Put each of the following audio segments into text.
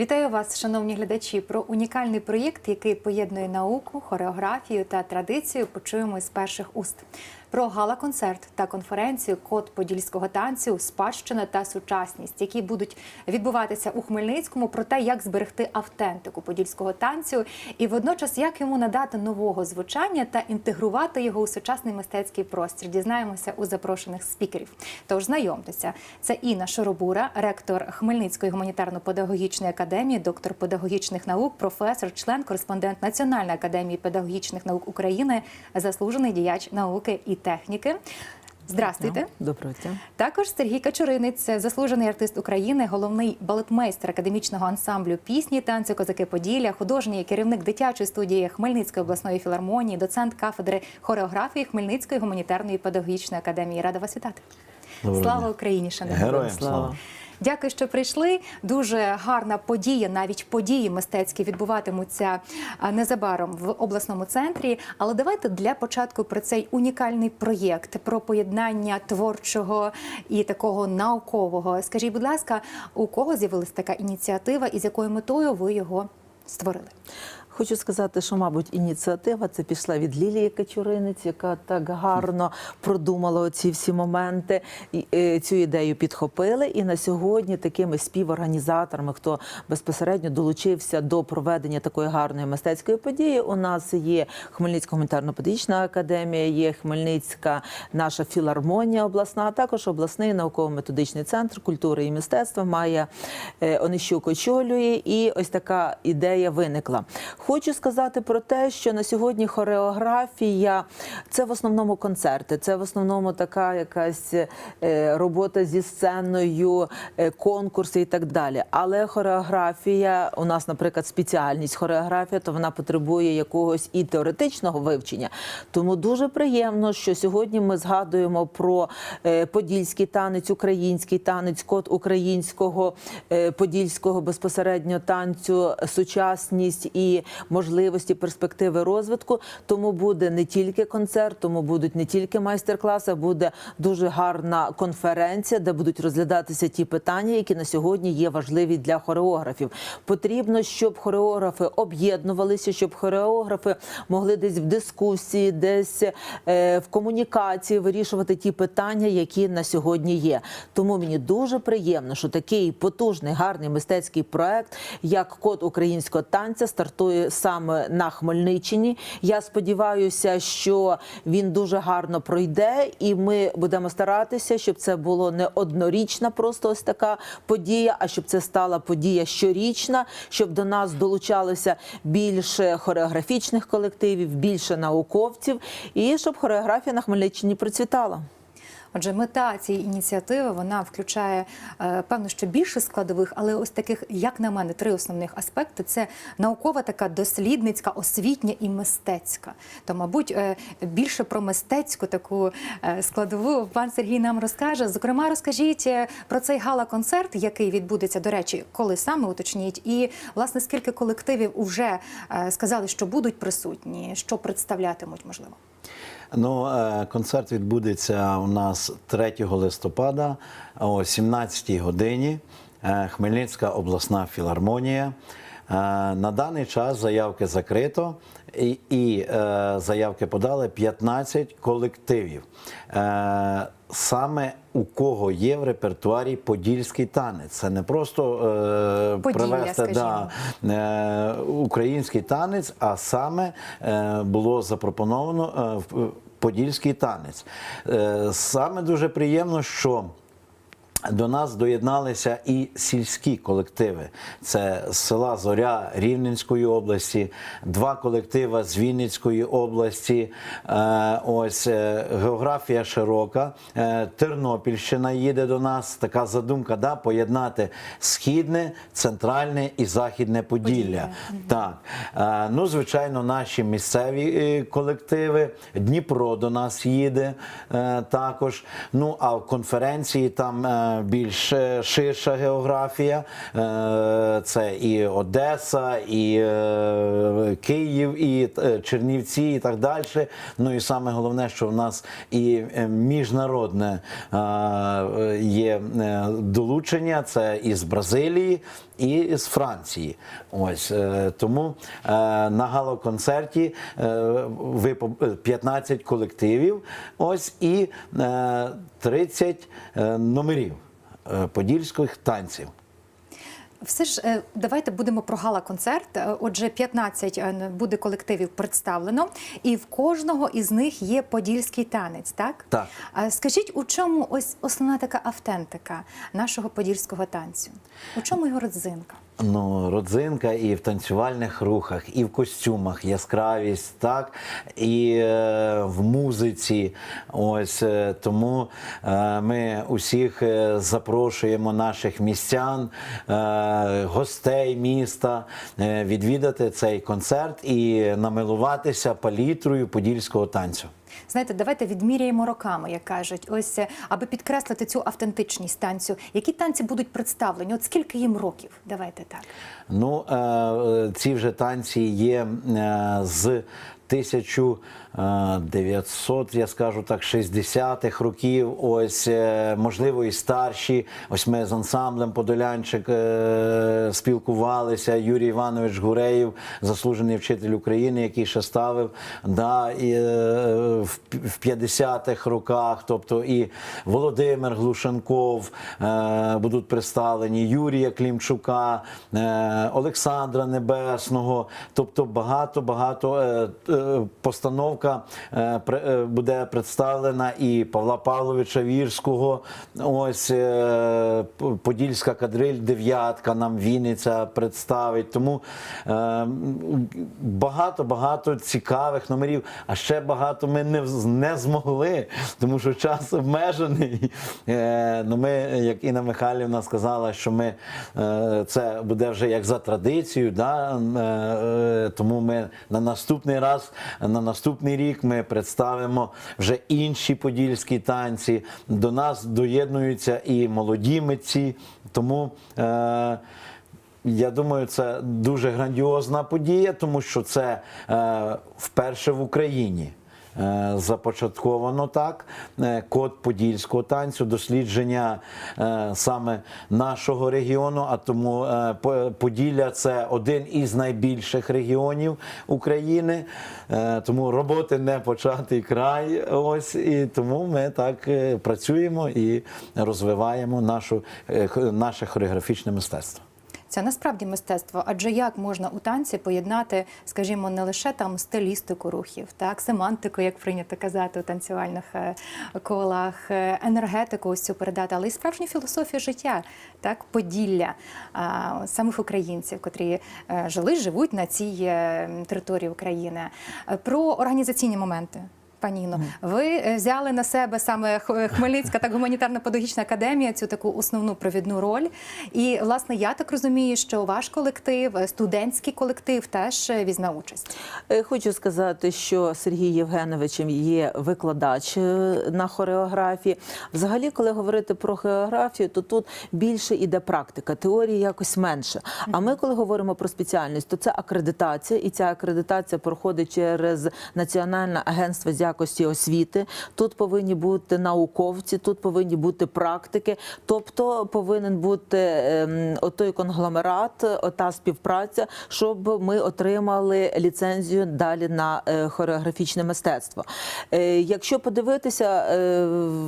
Вітаю вас, шановні глядачі. Про унікальний проєкт, який поєднує науку, хореографію та традицію, почуємо з перших уст. Про гала-концерт та конференцію Код подільського танцю, спадщина та сучасність, які будуть відбуватися у Хмельницькому, про те, як зберегти автентику подільського танцю, і водночас як йому надати нового звучання та інтегрувати його у сучасний мистецький простір. Дізнаємося у запрошених спікерів. Тож знайомтеся, це Інна Шоробура, ректор Хмельницької гуманітарно-педагогічної академії, доктор педагогічних наук, професор, член, кореспондент Національної академії педагогічних наук України, заслужений діяч науки і техніки. Здравствуйте. Доброго дня. Також Сергій Качуринець, заслужений артист України, головний балетмейстер академічного ансамблю пісні танцю Козаки Поділля, художній керівник дитячої студії Хмельницької обласної філармонії, доцент кафедри хореографії Хмельницької гуманітарної педагогічної академії. Рада вас вітати. Доброго слава дня. Україні, шановні. Героям Слава. Дякую, що прийшли. Дуже гарна подія, навіть події мистецькі відбуватимуться незабаром в обласному центрі. Але давайте для початку про цей унікальний проєкт, про поєднання творчого і такого наукового. Скажіть, будь ласка, у кого з'явилася така ініціатива і з якою метою ви його створили? Хочу сказати, що, мабуть, ініціатива це пішла від Лілії Качуринець, яка так гарно продумала оці всі моменти. І, е, Цю ідею підхопили. І на сьогодні такими співорганізаторами, хто безпосередньо долучився до проведення такої гарної мистецької події, у нас є Хмельницька гуманітарно-педагогічна академія, є Хмельницька наша філармонія обласна, а також обласний науково-методичний центр культури і мистецтва має е, Онищук очолює. І ось така ідея виникла. Хочу сказати про те, що на сьогодні хореографія це в основному концерти, це в основному така якась е, робота зі сценою, е, конкурси і так далі. Але хореографія, у нас, наприклад, спеціальність хореографія, то вона потребує якогось і теоретичного вивчення. Тому дуже приємно, що сьогодні ми згадуємо про е, подільський танець, український танець, код українського подільського безпосередньо танцю, сучасність і можливості перспективи розвитку. Тому буде не тільки концерт, тому будуть не тільки майстер-класи, буде дуже гарна конференція, де будуть розглядатися ті питання, які на сьогодні є важливі для хореографів. Потрібно, щоб хореографи об'єднувалися, щоб хореографи могли десь в дискусії, десь е, в комунікації вирішувати ті питання, які на сьогодні є. Тому мені дуже приємно, що такий потужний, гарний мистецький проект, як код українського танця, стартує саме на Хмельниччині. Я сподіваюся, що він дуже гарно пройде, і ми будемо старатися, щоб це було не однорічна, просто ось така подія, а щоб це стала подія щорічна, щоб до нас долучалося більше хореографічних колективів, більше науковців, і щоб хореографія на Хмельниччині процвітала. Отже, мета цієї ініціативи вона включає е, певно, що більше складових, але ось таких, як на мене, три основних аспекти: це наукова, така дослідницька, освітня і мистецька. То, мабуть, е, більше про мистецьку таку е, складову пан Сергій нам розкаже. Зокрема, розкажіть про цей гала-концерт, який відбудеться, до речі, коли саме уточніть, і власне скільки колективів вже сказали, що будуть присутні, що представлятимуть, можливо. Ну, е, концерт відбудеться у нас 3 листопада о 17-й годині. Е, Хмельницька обласна філармонія. Е, На даний час заявки закрито і, і заявки подали 15 колективів. Е, саме у кого є в репертуарі подільський танець. Це не просто е, Поділля, привести да, е, український танець, а саме е, було запропоновано е, в- подільський танець. Е, Саме дуже приємно, що до нас доєдналися і сільські колективи. Це з села Зоря Рівненської області, два колективи з Вінницької області. Е, Ось е, географія широка. Е, Тернопільщина їде до нас. Така задумка да, поєднати східне, центральне і західне Поділля. Так. Е, Ну, звичайно, наші місцеві колективи. Дніпро до нас їде також. Ну, а в конференції там. Більш е, ширша географія. Е, Це і Одеса, і е, Київ, і Чернівці, і так далі. Ну і саме головне, що в нас і міжнародне є долучення. Це із Бразилії і з Франції. Ось е, тому е, на галоконцерті е, ви по- е, 15 колективів. Ось і е, 30 е, номерів подільських танців. Все ж е, давайте будемо про гала-концерт. Е, Отже, 15 е, буде колективів представлено, і в кожного із них є подільський танець, так? Так. Скажіть, у чому ось основна така автентика нашого подільського танцю? У чому його родзинка? Ну, родзинка і в танцювальних рухах, і в костюмах, яскравість, так, і е, в музиці. Ось е, тому е, ми усіх е, запрошуємо наших містян, е, гостей міста е, відвідати цей концерт і намилуватися палітрою подільського танцю. Знаєте, давайте відміряємо роками, як кажуть, ось е, аби підкреслити цю автентичність танцю. Які танці будуть представлені? От скільки їм років? Давайте так. Ну, е, ці вже танці є е, з 1900, я скажу так, 60-х років, ось е, можливо і старші. Ось ми з ансамблем Подолянчик е, спілкувалися. Юрій Іванович Гуреєв, заслужений вчитель України, який ще ставив да, і, е, в в 50-х роках. Тобто і Володимир Глушенков е, будуть представлені, Юрія Клімчука, е, Олександра Небесного. Тобто багато багато е, е, постановка е, е, буде представлена і Павла Павловича Вірського. Ось е, Подільська кадриль, дев'ятка нам Вінниця представить. Тому багато багато цікавих номерів. А ще багато ми не, не змогли, тому що час обмежений. Ну ми, як Інна Михайлівна сказала, що ми це буде вже як за традицією. Да? Тому ми на наступний раз, на наступний рік ми представимо вже інші подільські танці. До нас доєднуються і молоді митці. Тому е, я думаю, це дуже грандіозна подія, тому що це е, вперше в Україні. Е, Започатковано так е, код подільського танцю, дослідження е, саме нашого регіону. А тому По- Поділля це один із найбільших регіонів України. Тому роботи не початий край. Ось і тому ми так працюємо і розвиваємо нашу наше хореографічне мистецтво. Це насправді мистецтво. Адже як можна у танці поєднати, скажімо, не лише там стилістику рухів, так, семантику, як прийнято казати у танцювальних е, колах, е, енергетику ось цю передати, але й справжню філософію життя, так, поділля а, самих українців, котрі е, жили, живуть на цій території України. Про організаційні моменти. Пані Інно, ви е, взяли на себе саме Хмельницька так гуманітарна педагогічна академія цю таку основну провідну роль. І власне я так розумію, що ваш колектив, е, студентський колектив, теж е, візьме участь. Е, Хочу сказати, що Сергій Євгеновичем є викладач е, на хореографії. Взагалі, коли говорити про хореографію, то тут більше іде практика, теорії якось менше. А ми, коли говоримо про спеціальність, то це акредитація, і ця акредитація проходить через Національне агентство з якості освіти. Тут повинні бути науковці, тут повинні бути практики, тобто повинен бути ем, отой конгломерат, ота співпраця, щоб ми отримали ліцензію далі на е, хореографічне мистецтво. Е, Якщо подивитися, е,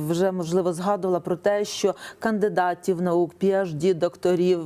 вже можливо згадувала про те, що кандидатів наук, PhD, докторів,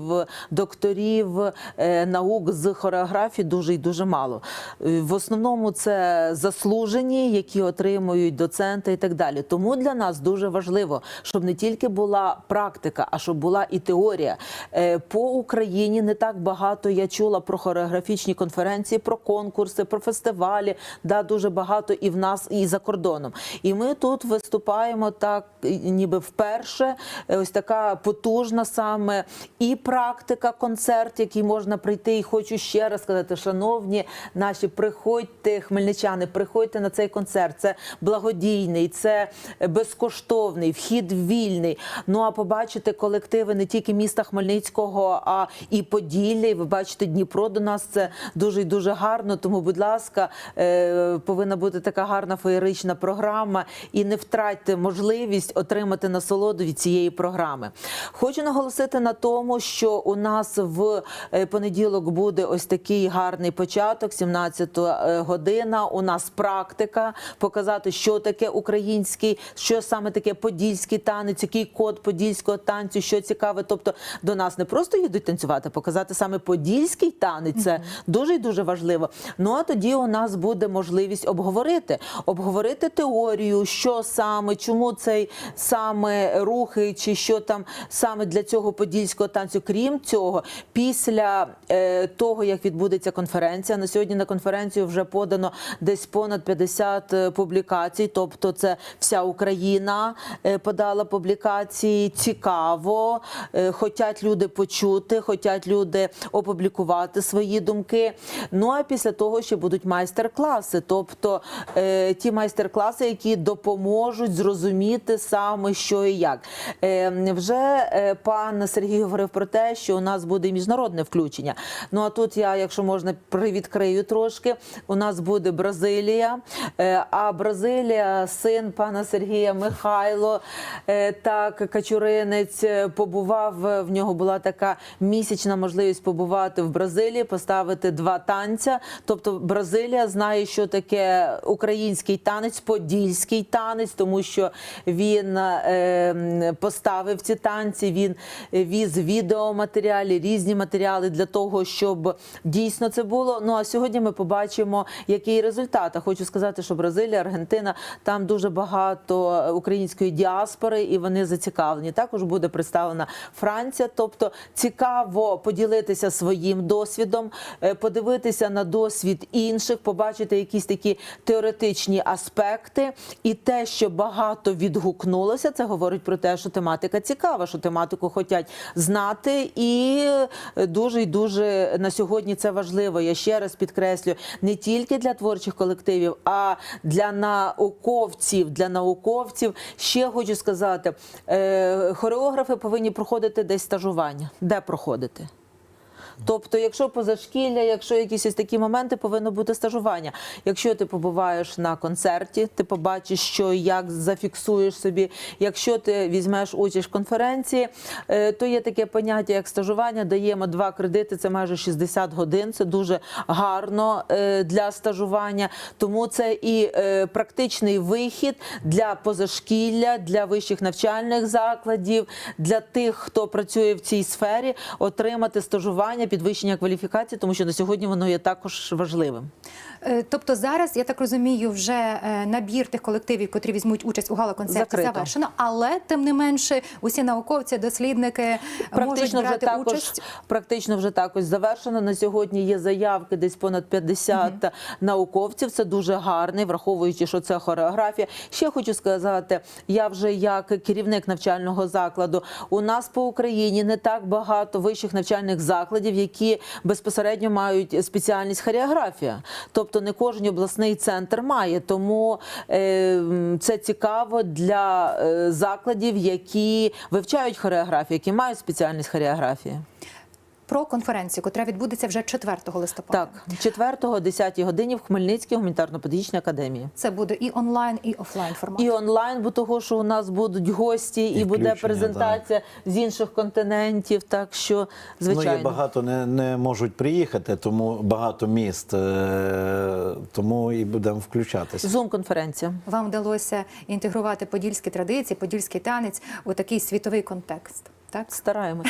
докторів е, наук з хореографії дуже і дуже мало. Е, В основному це заслужені, які отримують доценти і так далі. Тому для нас дуже важливо, щоб не тільки була практика, а щоб була і теорія. Е, По Україні не так багато я чула про хореографічні конференції, про конкурси, про фестивалі. Да, дуже багато і в нас, і за кордоном. І ми тут виступаємо так, ніби вперше. Е, Ось така потужна саме і практика, концерт, який можна прийти. І хочу ще раз сказати, шановні наші, приходьте, хмельничани, приходьте на цей концерт. Це благодійний, це безкоштовний, вхід вільний. Ну а побачити колективи не тільки міста Хмельницького, а і Поділля. І ви бачите Дніпро до нас. Це дуже і дуже гарно. Тому, будь ласка, е, повинна бути така гарна феєрична програма. І не втратьте можливість отримати насолоду від цієї програми. Хочу наголосити на тому, що у нас в е, понеділок буде ось такий гарний початок, 17 е, година. У нас практика показати, що таке український, що саме таке подільський танець, який код подільського танцю, що цікаве. Тобто до нас не просто їдуть танцювати, показати саме подільський танець. Це дуже і дуже важливо. Ну а тоді у нас буде можливість обговорити, обговорити теорію, що саме, чому цей саме рухи, чи що там саме для цього подільського танцю. Крім цього, після е, того як відбудеться конференція, на сьогодні на конференцію вже подано десь понад 50 е, публікацій. Тобто, це вся Україна е, подала публікації. Цікаво, е, хотять люди почути, хотять люди опублікувати свої думки. Ну а після того ще будуть майстер-класи, тобто е, ті майстер-класи, які допоможуть зрозуміти саме що і як. Вже пан Сергій говорив про те, що у нас буде міжнародне включення. Ну а тут я, якщо можна, привідкрию трошки. У нас буде Бразилія. А Бразилія, син пана Сергія Михайло, е, так Качуринець е, побував. е, В нього була така місячна можливість побувати в Бразилії, поставити два танця. Тобто Бразилія знає, що таке український танець, подільський танець, тому що він поставив ці танці. Він віз відеоматеріали, різні матеріали для того, щоб дійсно це було. Ну а сьогодні ми побачимо, який результат. А хочу сказати, що Бразилія, Аргентина там дуже багато української діаспори, і вони зацікавлені. Також буде представлена Франція. Тобто цікаво поділитися своїм досвідом, е, подивитися на досвід інших, побачити якісь такі теоретичні аспекти, і те, що багато відгукнулося, це говорить про те, що тематика цікава, що тематику хочуть знати, і дуже і дуже на сьогодні це важливо. Я ще раз підкреслю не тільки для творчих колективів, а для науковців. Для науковців ще хочу сказати, е, хореографи повинні проходити десь стажування. Де проходити? Тобто, якщо позашкілля, якщо якісь ось такі моменти, повинно бути стажування. Якщо ти побуваєш на концерті, ти побачиш, що як зафіксуєш собі. Якщо ти візьмеш участь в конференції, е, то є таке поняття, як стажування. Даємо два кредити, це майже 60 годин. Це дуже гарно е, для стажування. Тому це і е, практичний вихід для позашкілля, для вищих навчальних закладів, для тих, хто працює в цій сфері, отримати стажування, підвищення кваліфікації, тому що на сьогодні воно є також важливим. Е, Тобто зараз я так розумію, вже е, набір тих колективів, котрі візьмуть участь у гала-концерті, завершено, але тим не менше, усі науковці, дослідники можуть Практично вже брати також участь. практично вже також завершено. На сьогодні є заявки десь понад 50 науковців. Це дуже гарний, враховуючи, що це хореографія. Ще хочу сказати, я вже як керівник навчального закладу. У нас по Україні не так багато вищих навчальних закладів, які безпосередньо мають спеціальність хореографія. Тобто не кожен обласний центр має. Тому е, це цікаво для е, закладів, які вивчають хореографію, які мають спеціальність хореографії. Про конференцію, котра відбудеться вже 4 листопада. Так, 4 10 годині в Хмельницькій гуманітарно-педагогічній академії. Це буде і онлайн, і офлайн формат. І онлайн, бо того, що у нас будуть гості, і, І буде презентація з інших континентів. Так що, звичайно. Ну, є багато не, не можуть приїхати, тому багато міст, е, тому і будемо включатися. Зум-конференція. Вам вдалося інтегрувати подільські традиції, подільський танець у такий світовий контекст. Так, Стараємось.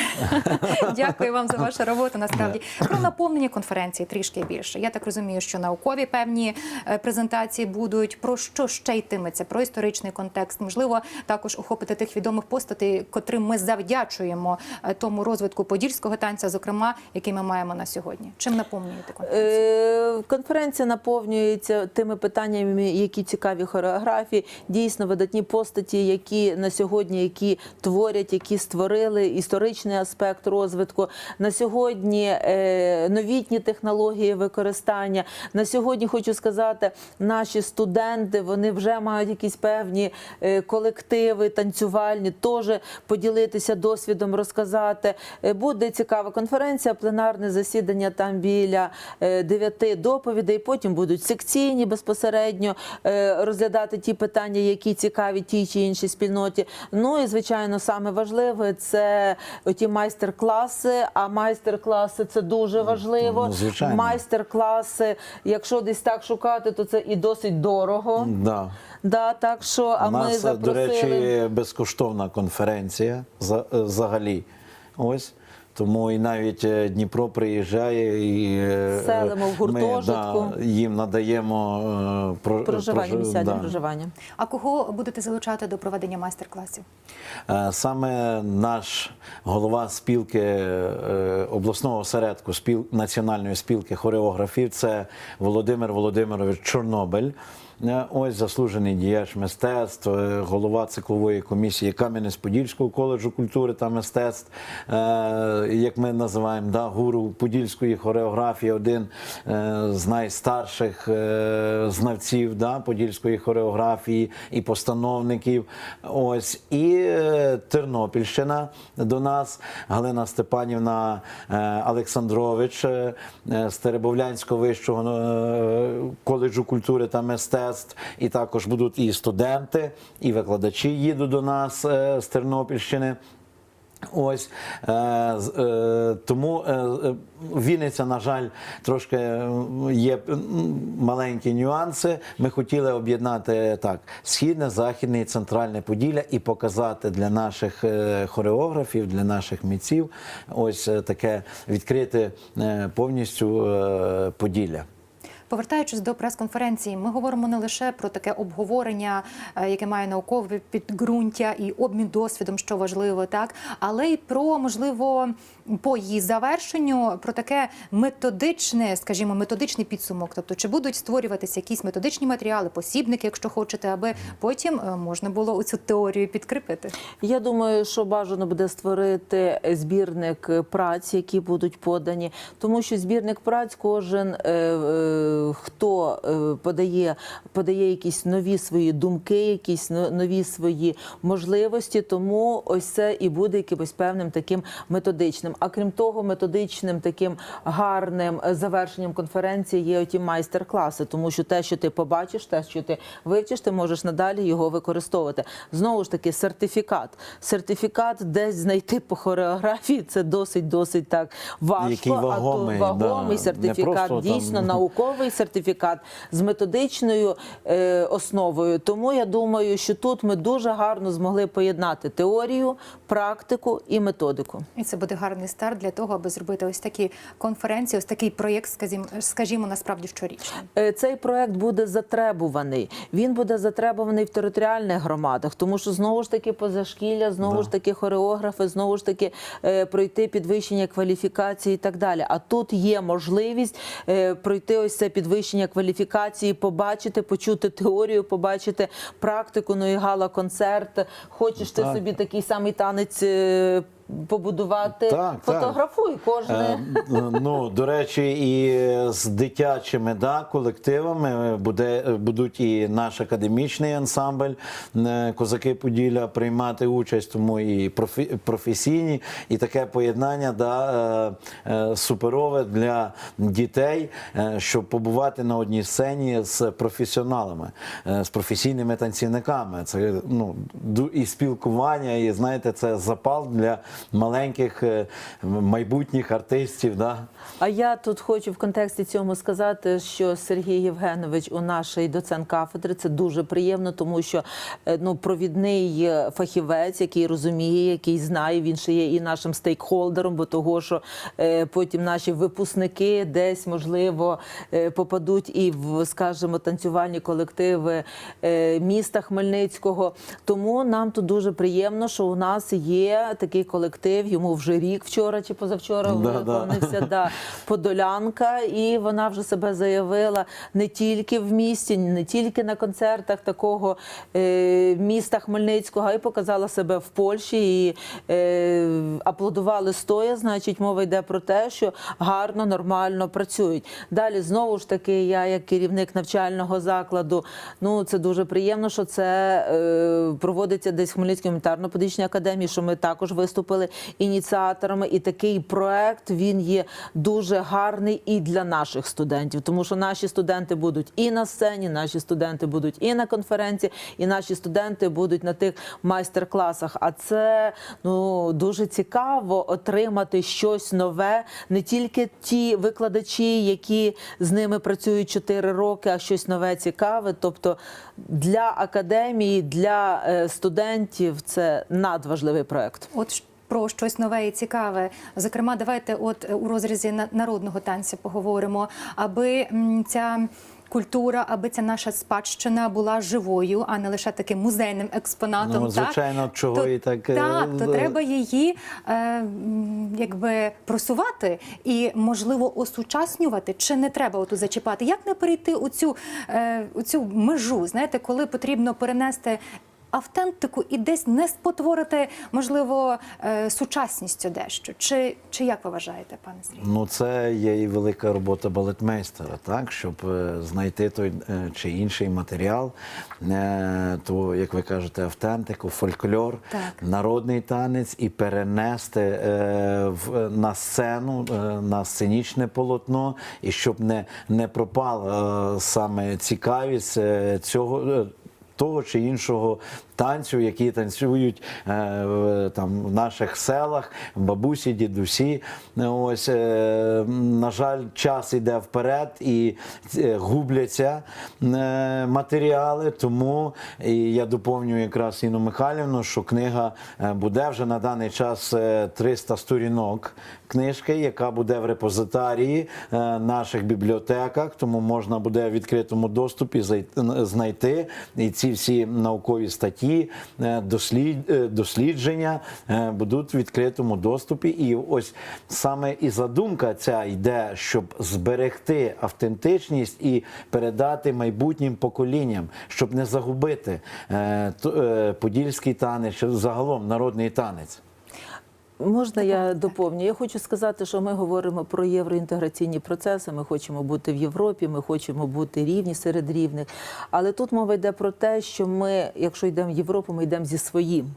дякую вам за вашу роботу. Насправді про наповнення конференції трішки більше. Я так розумію, що наукові певні е, презентації будуть. Про що ще йтиметься? Про історичний контекст. Можливо, також охопити тих відомих постатей, котрим ми завдячуємо е, тому розвитку подільського танця, зокрема, який ми маємо на сьогодні. Чим наповнюєте конференцію? Е, Конференція наповнюється тими питаннями, які цікаві хореографії. Дійсно, видатні постаті, які на сьогодні які творять, які створили. Підхопили історичний аспект розвитку. На сьогодні е, новітні технології використання. На сьогодні хочу сказати, наші студенти вони вже мають якісь певні е, колективи танцювальні, теж поділитися досвідом, розказати. Е, Буде цікава конференція, пленарне засідання там біля дев'яти доповідей. Потім будуть секційні безпосередньо розглядати ті питання, які цікаві тій чи іншій спільноті. Ну і звичайно, саме важливе це ті майстер-класи. А майстер-класи це дуже важливо. ну, звичайно. Майстер-класи, якщо десь так шукати, то це і досить дорого. Да. Да, так що а У ми запросили. до речі, безкоштовна конференція е, взагалі. Ось. Тому і навіть е, Дніпро приїжджає і е, Селимо в ми, гуртожитку. да, їм надаємо е, про, проживання, прожи- місця для да. проживання. А кого будете залучати до проведення майстер-класів? Саме наш голова спілки обласного осередку спіл, національної спілки хореографів це Володимир Володимирович Чорнобиль. Е, Ось заслужений діяч мистецтв, е, голова циклової комісії Кам'янець-Подільського коледжу культури та мистецтв, е, як ми називаємо, да, гуру подільської хореографії, один з найстарших знавців да, подільської хореографії і постановників. Ось і Тернопільщина до нас, Галина Степанівна Олександрович з Теребовлянського вищого коледжу культури та мистецтв. І також будуть і студенти, і викладачі їдуть до нас е, з Тернопільщини. Ось е, е, тому е, е, Вінниця, на жаль, трошки е, є маленькі нюанси. Ми хотіли об'єднати так: східне, західне і центральне Поділля і показати для наших е, хореографів, для наших митців ось е, таке відкрите е, повністю е, Поділля. Повертаючись до прес-конференції, ми говоримо не лише про таке обговорення, е, яке має наукове підґрунтя і обмін досвідом, що важливо, так але й про можливо по її завершенню про таке методичне, скажімо, методичний підсумок. Тобто, чи будуть створюватися якісь методичні матеріали, посібники, якщо хочете, аби потім е, можна було цю теорію підкріпити. Я думаю, що бажано буде створити збірник праць, які будуть подані, тому що збірник праць кожен е, е, хто подає, подає якісь нові свої думки, якісь нові свої можливості. Тому ось це і буде якимось певним таким методичним. А крім того, методичним таким гарним е, завершенням конференції є оті майстер-класи, тому що те, що ти побачиш, те, що ти вивчиш, ти можеш надалі його використовувати. Знову ж таки, сертифікат. Сертифікат десь знайти по хореографії це досить досить так важко. Який вагомий, а тут вагомий да, сертифікат, просто дійсно там- науковий сертифікат з методичною е, основою. Тому я думаю, що тут ми дуже гарно змогли поєднати теорію, практику і методику. І це буде гарний старт для того, аби зробити ось такі конференції, ось такий проєкт, скажімо, скажімо, насправді щорічно. Е, Цей проект буде затребуваний. Він буде затребуваний в територіальних громадах, тому що знову ж таки позашкілля, знову Да. ж таки хореографи, знову ж таки е, пройти підвищення кваліфікації і так далі. А тут є можливість е, пройти ось це підвищення кваліфікації, побачити, почути теорію, побачити практику. Ну і гала-концерт. Хочеш ти Так. собі такий самий танець. Побудувати, Так, так. кожне. Е, Ну, до речі, і з дитячими да, колективами буде, будуть і наш академічний ансамбль е, Козаки Поділля приймати участь, тому і профі- професійні, і таке поєднання да, е, е, суперове для дітей, е, щоб побувати на одній сцені з професіоналами, з професійними танцівниками. Це ну, і спілкування, і знаєте, це запал для маленьких е, майбутніх артистів. Да? А я тут хочу в контексті цьому сказати, що Сергій Євгенович у нашій доцент кафедри це дуже приємно, тому що е, ну провідний е, фахівець, який розуміє, який знає, він ще є і нашим стейкхолдером, бо того, що е, потім наші випускники десь можливо е, попадуть і в, скажімо, танцювальні колективи е, міста Хмельницького. Тому нам тут дуже приємно, що у нас є такий колектив. Йому вже рік вчора чи позавчора Да, да. да, подолянка, і вона вже себе заявила не тільки в місті, не тільки на концертах такого е, міста Хмельницького, а й показала себе в Польщі. І е, аплодували стоя. Значить, мова йде про те, що гарно, нормально працюють. Далі знову ж таки, я як керівник навчального закладу, ну це дуже приємно, що це е, проводиться десь в Хмельницькій гуманітарно-педагогічній академії, що ми також виступили ініціаторами. І такий проект він є дуже гарний і для наших студентів, тому що наші студенти будуть і на сцені, наші студенти будуть і на конференції, і наші студенти будуть на тих майстер-класах. А це ну дуже цікаво отримати щось нове, не тільки ті викладачі, які з ними працюють 4 роки, а щось нове цікаве. Тобто для академії, для е, студентів це надважливий проект. От про щось нове і цікаве. Зокрема, давайте от е, у розрізі на- народного танцю поговоримо, аби ця. Культура, аби ця наша спадщина була живою, а не лише таким музейним експонатом. Ну, звичайно, так? чого то, і так, е, Так, то треба її е, якби просувати і, можливо, осучаснювати, чи не треба оту зачіпати. Як не перейти у цю, е, у цю межу, знаєте, коли потрібно перенести автентику і десь не спотворити, можливо, е, сучасністю дещо. Чи, чи як ви вважаєте, пане Сергій? Ну, це є і велика робота балетмейстера, так, щоб е, знайти той е, чи інший матеріал, то, як ви кажете, автентику, фольклор, Так. народний танець і перенести на сцену, на сценічне полотно, і щоб не, не пропала саме цікавість цього. Того чи іншого танцю, які танцюють е, там в наших селах, бабусі, дідусі. Ось е, на жаль, час іде вперед і е, губляться матеріали. Тому і я доповнюю якраз Інну Михайлівну, що книга буде вже на даний час е, 300 сторінок книжки, яка буде в репозитарії наших бібліотеках, тому можна буде в відкритому доступі знайти і ці всі наукові статті, е, е, дослідження е, будуть в відкритому доступі. І ось саме і задумка ця йде, щоб зберегти автентичність і передати майбутнім поколінням, щоб не загубити подільський танець, загалом народний танець. Можна я доповню? Я хочу сказати, що ми говоримо про євроінтеграційні процеси. Ми хочемо бути в Європі, ми хочемо бути рівні серед рівних. Але тут мова йде про те, що ми, якщо йдемо в Європу, ми йдемо зі своїм.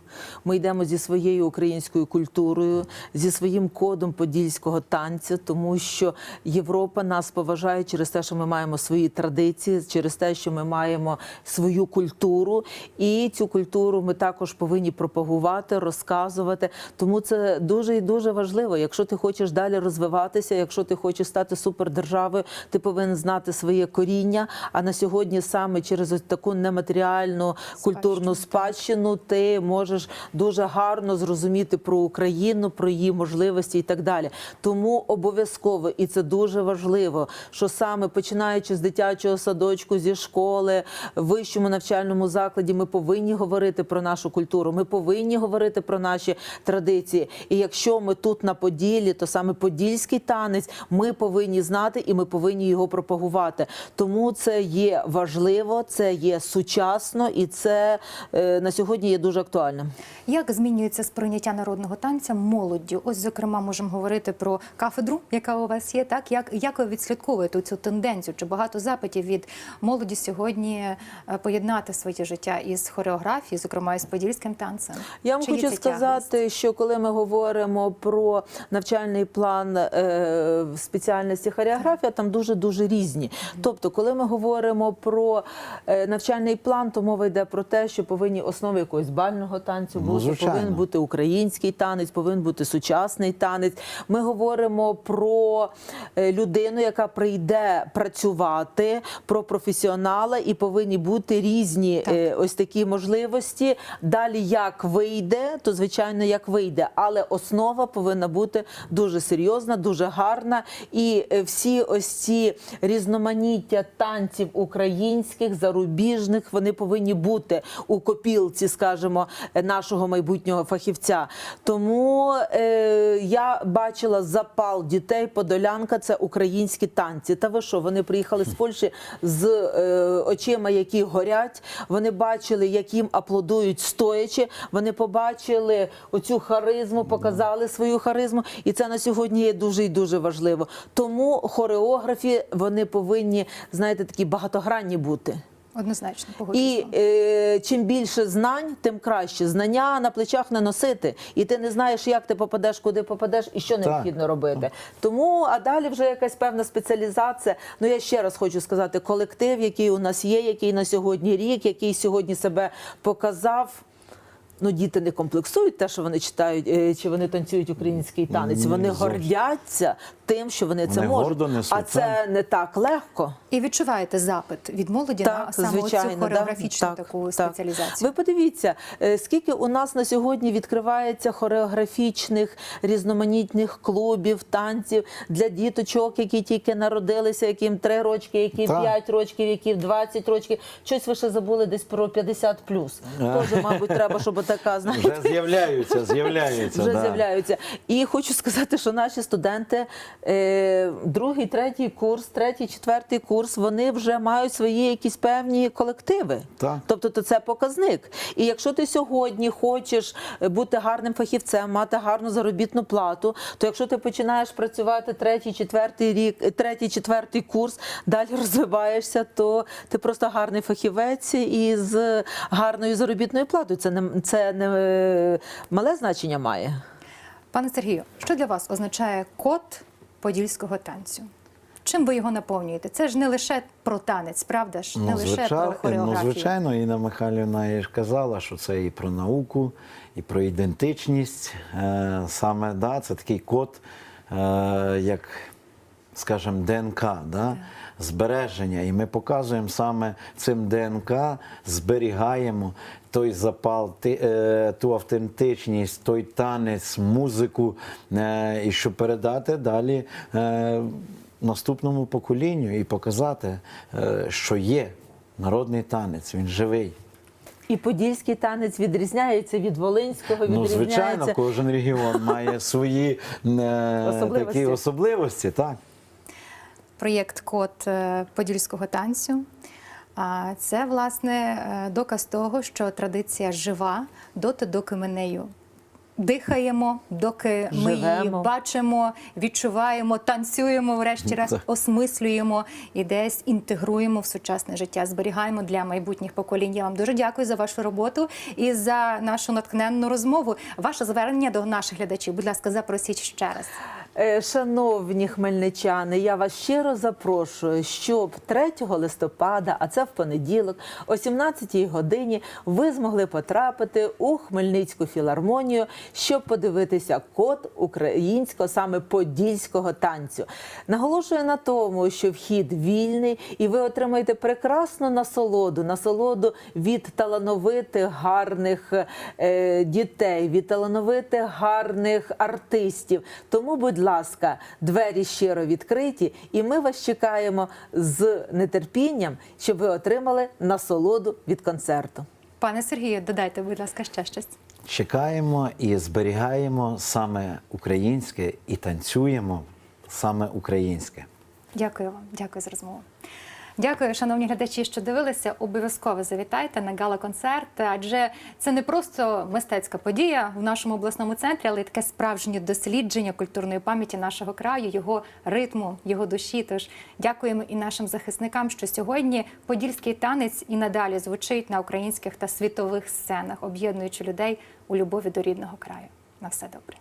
Ми йдемо зі своєю українською культурою, зі своїм кодом подільського танцю, тому що Європа нас поважає через те, що ми маємо свої традиції, через те, що ми маємо свою культуру, і цю культуру ми також повинні пропагувати, розказувати. Тому це дуже і дуже важливо. Якщо ти хочеш далі розвиватися, якщо ти хочеш стати супердержавою, ти повинен знати своє коріння. А на сьогодні саме через ось таку нематеріальну культурну спадщину ти можеш дуже гарно зрозуміти про Україну, про її можливості і так далі. Тому обов'язково, і це дуже важливо, що саме починаючи з дитячого садочку, зі школи, в вищому навчальному закладі, ми повинні говорити про нашу культуру. Ми повинні говорити про наші традиції. І якщо ми тут на Поділлі, то саме подільський танець ми повинні знати і ми повинні його пропагувати. Тому це є важливо, це є сучасно і це е, на сьогодні є дуже актуальним. Як змінюється сприйняття народного танця молоддю? Ось, зокрема, можемо говорити про кафедру, яка у вас є. Так як, як ви відслідковуєте цю тенденцію? Чи багато запитів від молоді сьогодні е, поєднати своє життя із хореографією, зокрема із подільським танцем? Я вам Чи хочу сказати, що коли ми говоримо про навчальний план е, в спеціальності хореографія, там дуже дуже різні. Тобто, коли ми говоримо про е, навчальний план, то мова йде про те, що повинні основи якогось бального танцю Ну, бути, звичайно. повинен бути український танець, повинен бути сучасний танець. Ми говоримо про е, людину, яка прийде працювати, про професіонала, і повинні бути різні Так. е, ось такі можливості. Далі як вийде, то звичайно як вийде. Але але основа повинна бути дуже серйозна, дуже гарна. І е, всі ось ці різноманіття танців українських, зарубіжних, вони повинні бути у копілці, скажімо, нашого майбутнього фахівця. Тому е, я бачила запал дітей Подолянка це українські танці. Та ви що? Вони приїхали з Польщі з е, очима, які горять. Вони бачили, як їм аплодують стоячи. Вони побачили оцю харизму, показали свою харизму, і це на сьогодні є дуже і дуже важливо. Тому хореографі вони повинні, знаєте, такі багатогранні бути. Однозначно погоджуюсь. І е, чим більше знань, тим краще. Знання на плечах не носити, і ти не знаєш, як ти попадеш, куди попадеш і що Так. необхідно робити. Тому а далі вже якась певна спеціалізація. Ну я ще раз хочу сказати: колектив, який у нас є, який на сьогодні рік, який сьогодні себе показав. Ну, діти не комплексують те, що вони читають е, чи вони танцюють український танець. Вони зовсім. гордяться тим, що вони, це Вони можуть. гордо несуть, а це не так легко. І відчуваєте запит від молоді на саме цю хореографічну да. таку Так, спеціалізацію. Ви подивіться, е, скільки у нас на сьогодні відкривається хореографічних різноманітних клубів, танців для діточок, які тільки народилися, яким 3 рочки, які Так. 5 років, які 20 років. Щось ви ще забули десь про 50 плюс. Тоже, мабуть, треба, щоб така, знаєте, Вже з'являються, з'являються. вже да. з'являються. І хочу сказати, що наші студенти, е, другий, третій курс, третій, четвертий курс, вони вже мають свої якісь певні колективи. Так. Тобто, то це показник. І якщо ти сьогодні хочеш бути гарним фахівцем, мати гарну заробітну плату, то якщо ти починаєш працювати третій, четвертий рік, е, третій, четвертий курс, далі розвиваєшся, то ти просто гарний фахівець із гарною заробітною платою. Це не це не мале значення має. Пане Сергію, що для вас означає код подільського танцю? Чим ви його наповнюєте? Це ж не лише про танець, правда ж? Не Ну, лише про звичайно, ну, звичайно, Інна Михайлівна і ж казала, що це і про науку, і про ідентичність. Е, Саме да, це такий код, е, як, скажімо, ДНК, да? Збереження. І ми показуємо саме цим ДНК, зберігаємо той запал, е, ту автентичність, той танець, музику, е, і щоб передати далі. е, Наступному поколінню і показати, що є народний танець, він живий. І подільський танець відрізняється від волинського, Ну, звичайно, кожен регіон має свої е, Особливості. такі особливості. Так. Проєкт Код е, подільського танцю. А це власне е, доказ того, що традиція жива доти, доки ми нею дихаємо, доки ми її бачимо, відчуваємо, танцюємо, врешті-решт Так. осмислюємо і десь інтегруємо в сучасне життя, зберігаємо для майбутніх поколінь. Я вам дуже дякую за вашу роботу і за нашу натхненну розмову. Ваше звернення до наших глядачів. Будь ласка, запросіть ще раз. Е, Шановні хмельничани, я вас щиро запрошую, щоб 3 листопада, а це в понеділок, о 17 годині, ви змогли потрапити у Хмельницьку філармонію, щоб подивитися код українського, саме подільського танцю. Наголошую на тому, що вхід вільний, і ви отримаєте прекрасну насолоду, насолоду від талановитих гарних е, дітей, від талановитих гарних артистів. Тому, будь ласка, двері щиро відкриті, і ми вас чекаємо з нетерпінням, щоб ви отримали насолоду від концерту. Пане Сергію, додайте, будь ласка, ще щось. Чекаємо і зберігаємо саме українське і танцюємо саме українське. Дякую вам, дякую за розмову. Дякую, шановні глядачі, що дивилися. Обов'язково завітайте на гала-концерт, адже це не просто мистецька подія в нашому обласному центрі, але й таке справжнє дослідження культурної пам'яті нашого краю, його ритму, його душі. Тож дякуємо і нашим захисникам, що сьогодні подільський танець і надалі звучить на українських та світових сценах, об'єднуючи людей у любові до рідного краю. На все добре.